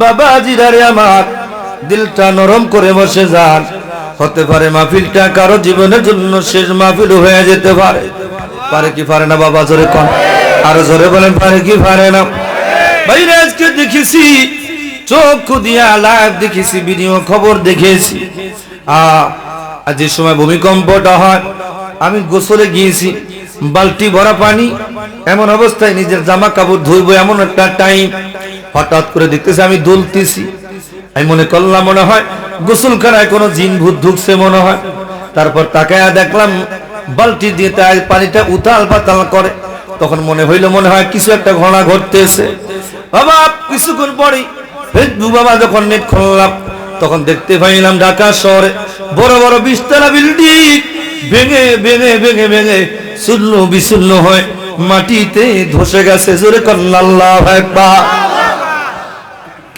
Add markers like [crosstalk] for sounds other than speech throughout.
বাবা আমার। দিলটা নরম করে বসে যান। হতে পারে মাহফিলটা কারও জীবনের জন্য শেষ মাহফিল হয়ে যেতে পারে। পারে কি পারে না বাবা, জোরে কন। আরও জোরে বলেন, পারে কি পারে না। বাইরে আজকে দেখেছি, চোখ দিয়া লাইভ দেখেছি, ভিডিও খবর দেখেছি। আ- আর যে সময় ভূমিকম্পটা হয়, আমি গোসলে গিয়েছি, বালতি ভরা পানি, এমন অবস্থায় নিজের জামা কাপড় ধুইবো, এমন একটা টাইম হঠাৎ করে দেখতেছি আমি দুলতেছি। আমি মনে করলাম, মনে হয় গোসলখানায় কোনো জিন ভূত ঢুকছে মনে হয়। তারপর তাকায় দেখলাম, বালতি দিয়ে তাই পানিটা উতাল পাতাল করে। তখন মনে হইল, মনে হয় কিছু একটা ঘটনা ঘটতেছে। বাবা, কিছুক্ষণ পরেই ফেসবুক বাবা যখন নেট খুললাম, তখন দেখতে পাইলাম ঢাকা শহরে বড় বড় বিশতলা বিল্ডিং। ভেঙে ভেঙে ভেঙে ভেঙে শূন্য বিশূন্য হয় মাটিতে ধসে গেছে। জোরে কন্যা আল্লাহ একবার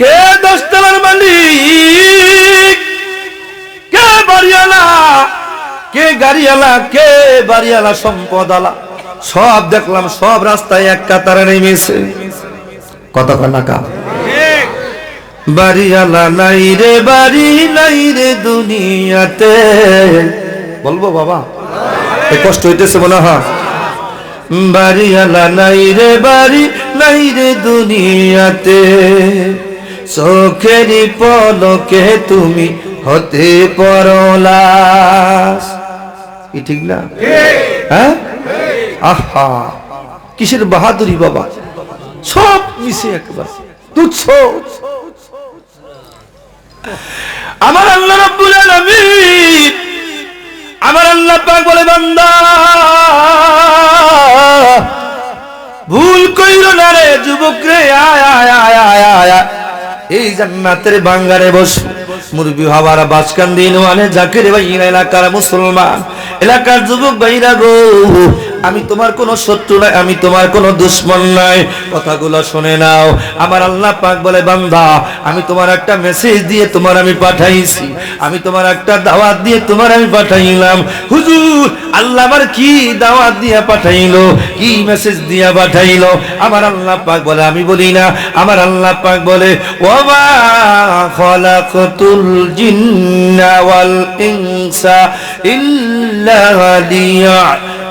কে দশতলার মালিক? কে বাড়িওয়ালা? কে গাড়িওয়ালা? কে বাড়িওয়ালা সম্পদওয়ালা? সব দেখলাম, সব রাস্তায় এক কাতারে নেমেছে। কতক্ষণ নাকা বাড়িওয়ালা নাই রে, বাড়ি নাই রে দুনিয়াতে। বলব বাবা কষ্ট হইতেছে মনে হয়। বাড়িওয়ালা নাই রে, বাড়ি নাই রে দুনিয়াতে। চোখেরই পলকে তুমি হতে পরলাস কি ঠিক না? হ্যাঁ? আহা! কিসের বাহাদুরি বাবা? সব মিশে একবার। তুচ্ছ। আমার আল্লাহ রাব্বুল আলামিন, আমার আল্লাহ পাক বলে, বান্দা, ভুল কইরো না রে যুবক রে আয় আয় আয় আয় আয়। এই জান্নাতের বাঙ্গারে বস। মুরবি হওয়ার বাসকান দিন মানে জাকির ভাই এলাকার মুসলমান। এলাকার যুবক ভাইরা গো আমি তোমার কোনো শত্রু নাই আমি তোমার কোনো দুশ্মন নাই কথাগুলো শুনে নাও। আমার আল্লাহ পাক বলে, বান্দা, আমি তোমার একটা মেসেজ দিয়ে তোমার আমি পাঠাইছি। আমি তোমার একটা দাওয়াত দিয়ে তোমার আমি পাঠাইলাম। হুজুর, আল্লাহ আমার কি দাওয়াত দিয়া পাঠাইলো? কি মেসেজ দিয়া পাঠাইলো? আমার আল্লাহ পাক বলে, আমি বলি না। আমার আল্লাহ পাক বলে ওমা খলাকতুল জিন্না ওয়াল ইনসা ইল্লা লিয়াবুদুন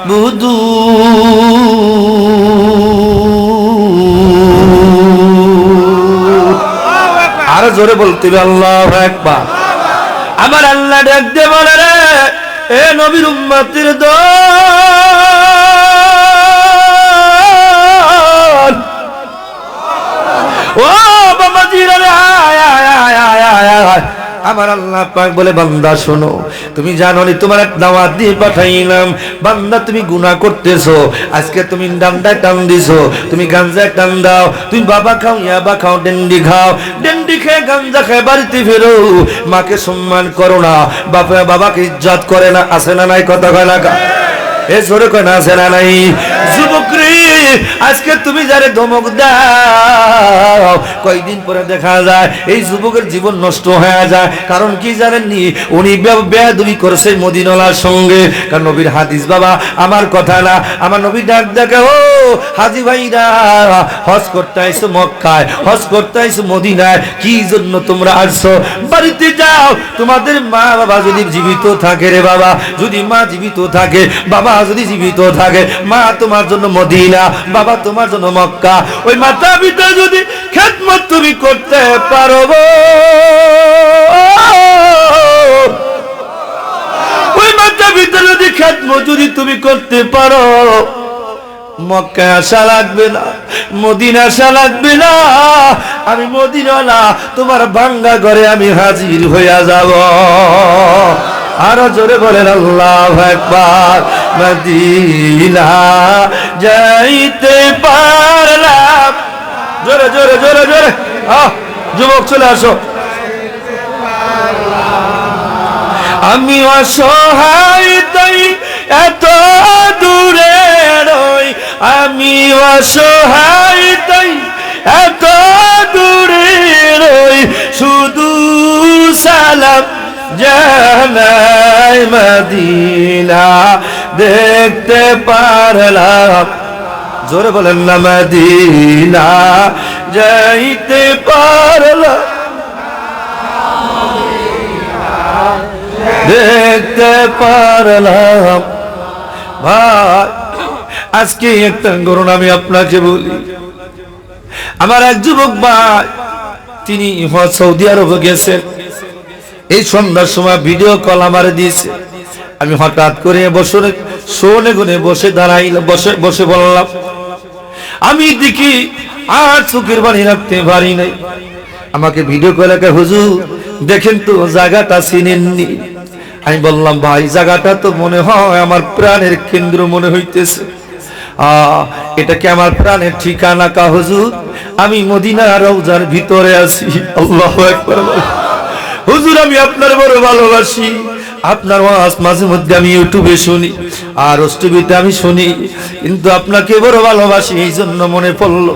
আরও জোরে বলতে হবে, আল্লাহ একবার আমার আল্লাহ ডাক বলে রে, এ নবীর উম্মতির দল। আমার আল্লাহ পাক বলে, বান্দা শোনো, তুমি জানো নি তোমার এক দাওয়াত দিয়ে পাঠাইলাম। বান্দা, তুমি গুনাহ করতেছো, আজকে তুমি ডান্ডা টান দিছো, তুমি গাঞ্জা টান দাও, তুমি বাবা খাও, ইয়াবা খাও, ডেন্ডি খাও, ডেন্ডি খেয়ে গাঞ্জা খেয়ে বাড়িতে ফেরো। মাকে সম্মান করো না বাবা বাবাকে ইজ্জত করে না আসে না নাই, কথা কয় না? এ জোরে কয় না, আছে না নাই? আজকে তুমি যারে ধমক দাও, কয়দিন পরে দেখা যায়, এই যুবকের জীবন নষ্ট হয়ে যায়। কারণ কি জানেননি? উনি বেয়াদুবি করেছে মদিনলার সঙ্গে। কারণ নবীর হাদিস, বাবা, আমার কথা না। আমার নবী ডাক দেখে ও হাজি ভাইরা, হজ করতে আইসো মক্কায়, হজ করতে আইসো মদিনায়, কি জন্য তোমরা আসছো? বাড়িতে যাও। তোমাদের মা বাবা যদি জীবিত থাকে রে বাবা, যদি মা জীবিত থাকে, বাবা যদি জীবিত থাকে, মা তোমার জন্য মদিনা বাবা, তোমার জন্য মক্কা। ওই মাতা পিতা যদি খেদমত তুমি করতে পারো ওই মাতা পিতা যদি খেদমত যদি তুমি করতে পারো আসা লাগবে না মদিনা আসা লাগবে না। আমি তোমার ভাঙ্গা ঘরে আমি হাজির হইয়া যাব। আরও জোরে বলেন, আল্লাহ একবার মদিনা যাইতে পারলাম। জোরে জোরে জোরে জোরে। আহ, যুবক, চলে আসো। আমি অসহায়, তাই এত দূরে রই আমি অসহায়, তাই এত দূরে রই শুধু সালাম জানাই মদিনা। দেখতে পারলাম। জোরে বলেন না মদিনা, যাইতে পারলাম। দেখতে পারলাম। ভাই, আজকে একটা গরুন আমি আপনাকে বলি। আমার এক যুবক ভাই, তিনি সৌদি আরবে গেছেন। এই সন্ধ্যার সময় ভিডিও কল আমার দিয়েছে। আমি হঠাৎ করে বসে শোনে গুনে বসে দাঁড়াইলাম বসে বসে বললাম, আমি দেখি আর চোখের বাড়ি রাখতে পারি নাই। আমাকে ভিডিও কল একা, হুজুর, দেখেন তো জায়গাটা চিনেননি। আমি বললাম, ভাই, জায়গাটা তো মনে হয় আমার প্রাণের কেন্দ্র মনে হইতেছে। এটা কি আমার প্রাণের ঠিকানা কা, হুজুর? আমি মদিনা রওজার ভিতরে আছি। আল্লাহু হুজুর, আমি আপনার বড় ভালোবাসি। আপনার ওয়াজ মাঝে মধ্যে আমি ইউটিউবে শুনি, আর অষ্টবিতে আমি শুনি, কিন্তু আপনাকে বড় ভালোবাসি, এই জন্য মনে পড়ল,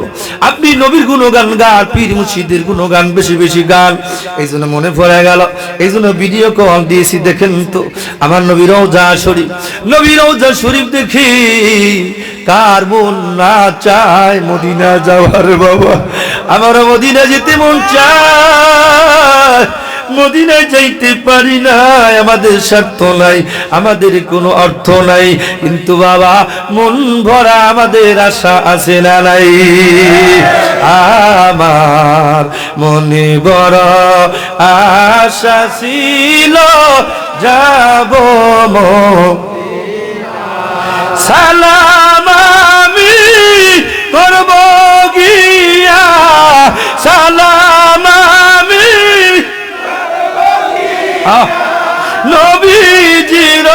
আপনি নবীর গুণগান গান পীর মুর্শিদের গুণগান, বেশি বেশি গান, এই জন্য মনে পড়ে গেল, এই জন্য ভিডিও কল দিয়েছি, দেখেন তো, আমার নবীর রওজা শরীফ নবীর রওজা শরীফ দেখি, কার মন না চায় মদিনা যাওয়ার বাবা, আমার মদিনা যেতে মন চায়। মদিনায় যাইতে পারি না আমাদের স্বার্থ নাই, আমাদের কোনো অর্থ নাই। কিন্তু বাবা, মন ভরা আমাদের আশা আছে না নাই? আমার মনে বড় আশা ছিল, যাব সালাম আমি করব গিয়া, সালাম আমি আহ, নবীজির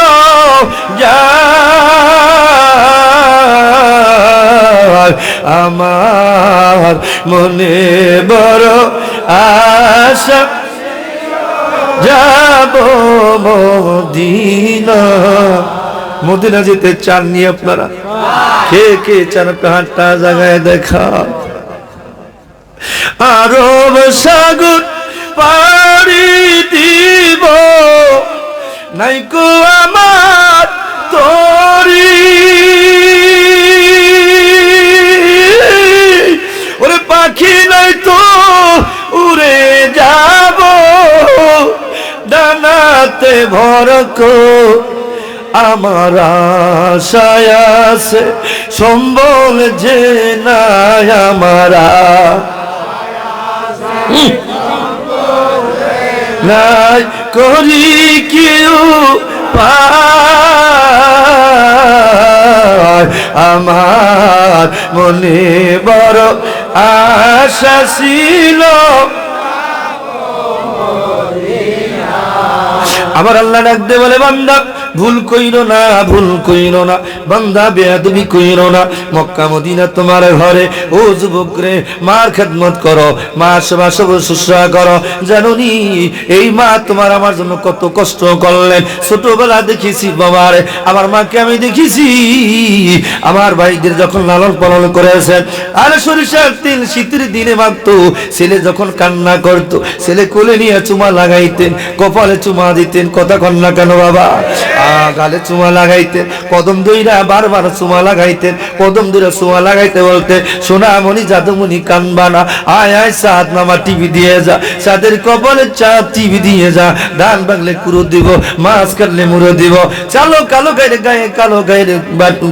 আমার মনে বড় আশা। যাব মদিনা। মদিনা যেতে চাননি আপনারা? কে কে চান হাতটা জায়গায় দেখা আরব সাগর পাড়ি দিব। নাইকো আমার তরি। ওরে পাখি নাই তো উড়ে যাব। ডানাতে ভরকো আমার আশায় আছে, সম্বল যে নাই আমারা। নাই করি কেউ আমার মনে বড় আশা ছিল। আমার আল্লাহ ডাকতে বলে বান্দা। ভুল কইরো না, ভুল কইরো না, বান্দা বেয়াদবি কইরো না। মক্কা, মদিনা তোমার ঘরে, ও যুবক রে মার খেদমত করো মা সেবা সব শুশ্রূষা করো। জানুনি, এই মা তোমার আমার জন্য কত কষ্ট করলেন। ছোটবেলা দেখেছি বাবার, আমার মাকে আমি দেখেছি। আমার ভাইদের যখন লালন পালন করেছেন, আরে সরিষার তেল শীতের দিনে মাত্র ছেলে যখন কান্না করতো, ছেলে কোলে নিয়ে চুমা লাগাইতেন, কপালে চুমা দিতেন, কথা কন না কেন বাবা? গালে চুমা লাগাইতেন, কদম দইরা বারবার চুমা লাগাইতেন, কদম দইরা চুমা লাগাইতে বলতে সোনা সোনামণি জাদুমণি কানবানা আয় আয় সাত মামা টিভি দিয়ে যা, সাদের কপালে চা টিভি দিয়ে যা ধান বাগলে কুরো দিব, মাছ কাটলে মুড়ো দিব, চালো কালো গায়ে গায়ে কালো গায়ে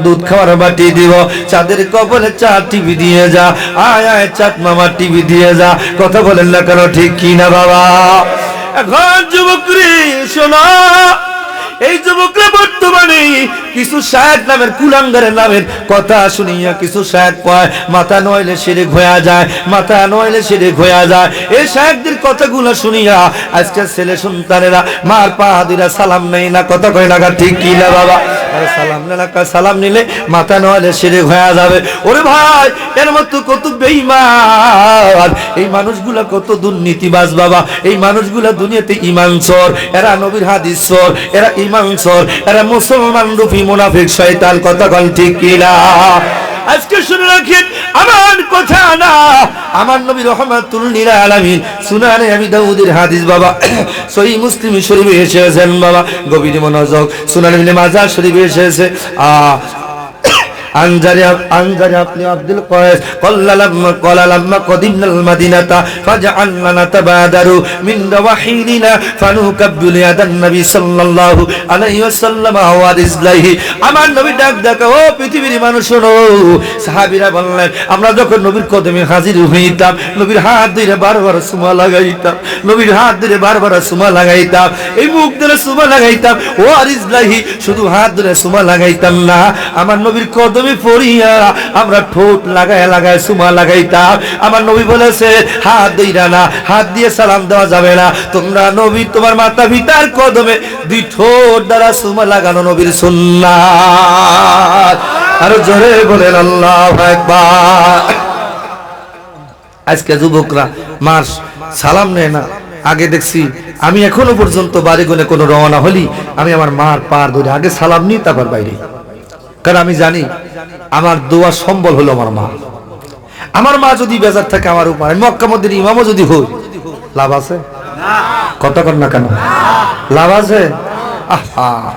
দুধ খাওয়ার বাটি দিব, চাঁদের কপালে চা টিভি দিয়ে যা, আয় আয়, চাঁদ মামা টিভি দিয়ে যা, কথা বলেন না কেন ঠিক কি না বাবা? এখন যুবকরি শোনা। এই যুবকরা বর্তমানে কিছু শায়ক নামের কুলাঙ্গারের নামের কথা শুনিয়া কিছু শায়ক পায়। মাথা নইলে সেরে ঘোয়া যায়, মাথা নইলে সেরে ঘোয়া যায়। এই শায়কদের কথাগুলো শুনিয়া আজকে ছেলে সন্তানেরা মার পা দিরা সালাম নেই না। কথা কয় না ঠিক কি না বাবা? সালাম না না সালাম নিলে মাথা নইলে সেরে ঘোয়া যাবে। ওরে ভাই, এর মতো কত বেঈমান। এই মানুষগুলা কত দুর্নীতিবাজ বাবা। এই মানুষগুলা দুনিয়াতে ইমান চোর, এরা নবীর হাদিস চোর, এরা ইমান চোর, এরা মুসলমান রূপী মুনাফিক শয়তান কতক্ষণ ঠিক কিনা? আজকে শুনে রাখেন, আমার কথা না। আমার নবী রহমাতুল নিরা আলামিন, সুনানে আমি দাউদের হাদিস বাবা [coughs] সহি মুসলিম শরীফে এসেছেন বাবা। গভীর মনোযোগ, সুনানে মাজার শরীফে এসেছে। আ আপনি আব্দুল কয়েস। ফাজআলনা মিন ইয়াদান নবী সাল্লাল্লাহু আলাইহি ওয়াসাল্লাম ওয়া রিজলাইহি আমার নবী ডাক ও পৃথিবীর মানুষ সাহাবীরা বললেন, আমরা যখন নবীর কদমে হাজির হইতাম, নবীর হাত ধরে বারবার সুমা লাগাইতাম, নবীর হাত ধরে বারবার সুমা লাগাইতাম, এই মুখ ধরে সুমা লাগাইতাম। ও আরিজলাহি শুধু হাত ধরে সুমা লাগাইতাম না, আমার নবীর কদমে পড়িয়া আমরা ঠোঁট লাগায় লাগায় সুমা লাগাইতাম। আমার নবী বলেছে, হাত দইরা না হাত দিয়ে সালাম দেওয়া যাবে না। তোমরা নবী, তোমার মাতা পিতার কদমে দুই ঠোঁট দ্বারা সুমা লাগানো নবীর সুন্নাত। আরও জোরে বলেন, আল্লাহ আজকে যুবকরা মাস, সালাম নেয় না। আগে দেখছি, আমি এখনও পর্যন্ত বাড়ি গুনে কোনো রওনা হলি। আমি আমার মার পার ধরে আগে সালাম নিই, তারপর বাইরে। কারণ আমি জানি আমার দোয়া সম্বল হলো আমার মা। আমার মা যদি বেজার থাকে আমার উপর আমি মক্কা মধ্যে ইমামও যদি হই লাভ আছে? কত কর না কেন? লাভ আছে? আহা।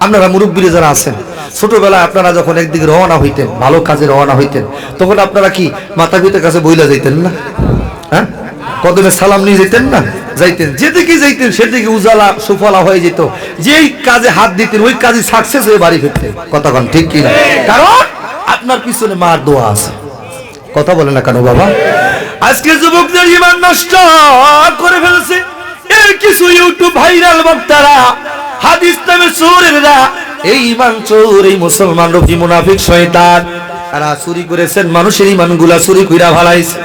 আপনারা মুরব্বীরা যারা আছেন ছোটবেলায় আপনারা যখন একদিকে রওনা হইতেন ভালো কাজে রওনা হইতেন তখন আপনারা কি মাতা পিতার কাছে বইলা যাইতেন না? হ্যাঁ? কদমে সালাম নিয়ে যেতেন না? যাইতেন। যেদিকে যাইতেন, সেদিকে উজালা, সুফলা হয়ে যেত। যেই কাজে হাত দিতেন, ওই কাজে সাকসেস হয়ে বাড়ি ফিরতেন। কতক্ষণ ঠিক কি না কারণ আপনার পিছনে মার দোয়া আছে। কথা বলে না কেন বাবা? আজকে যুবকদের ইমান নষ্ট করে ফেলেছে। এর কিছু ইউটিউব ভাইরাল বক্তারা, হাদিস নামে চোরেরা, এই ইমান চোর, এই মুসলমান রফি, মুনাফিক, শয়তান। তারা চুরি করেছেন, মানুষের ইমানগুলা চুরি কইরা ভালাইছে।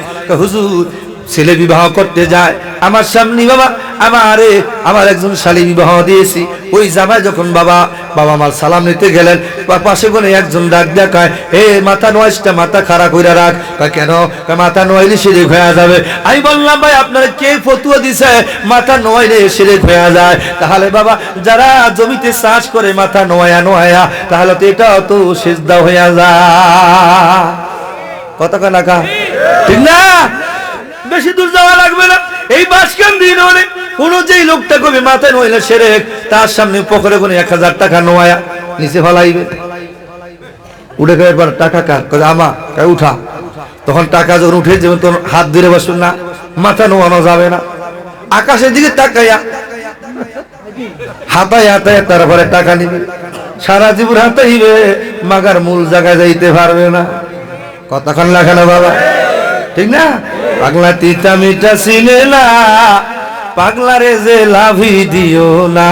হুজুর ছেলে বিবাহ করতে যায়। আমার সামনে বাবা, আমারে, আমার একজন শালী বিবাহ দিয়েছি। ওই জামাই যখন বাবা বাবা আমার সালাম নিতে গেলেন পাশে কোনে একজন ডাক দেখায়, এ, মাথা নয়সটা মাথা খারাপ কইরা রাখ। কেন? মাথা নইলে শিরিক হয়ে যাবে। আমি বললাম, ভাই, আপনারা কে ফতুয়া দিছে? মাথা নইলে শিরিক হয়ে যায়। তাহলে বাবা, যারা জমিতে চাষ করে মাথা নোয়া নোয়া তাহলে তো এটাও তো সেজদা হয়ে যায়। কত কানাকা ঠিক না? বেশি দূর যাওয়া লাগবে না। এই বাসকান দিন হলে কোনো যেই লোকটা কবি মাথায় নইলে সেরে তার সামনে পকেটে কোনো এক হাজার টাকা নোয়া নিচে ফেলাইবে। উঠে গেলে একবার টাকা কার? আমা, কয়ে, উঠা। তখন টাকা যখন উঠে যেমন তখন হাত ধরে বসুন না, মাথা নোয়ানো যাবে না। আকাশের দিকে তাকাইয়া হাতায় হাতায় তারপরে টাকা নিবে। সারা জীবন হাতাইবে মাগার মূল জায়গায় যাইতে পারবে না। কতক্ষণ লাগে না বাবা? ঠিক না? পাগলা তিতা মিটা চিনে না পাগলারে যে লাভি দিও না।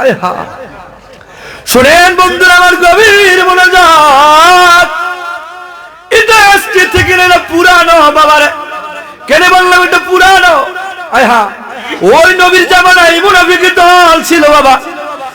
আরে হা। শোনেন বন্ধুরা, আমার গভীর মনোযোগ। এটা আজকে থেকে এটা পুরানো বাবারে। কেন বললাম এটা পুরানো? আয় হা। ওই নবীর জামানায় মুনাফিকের দল ছিল বাবা।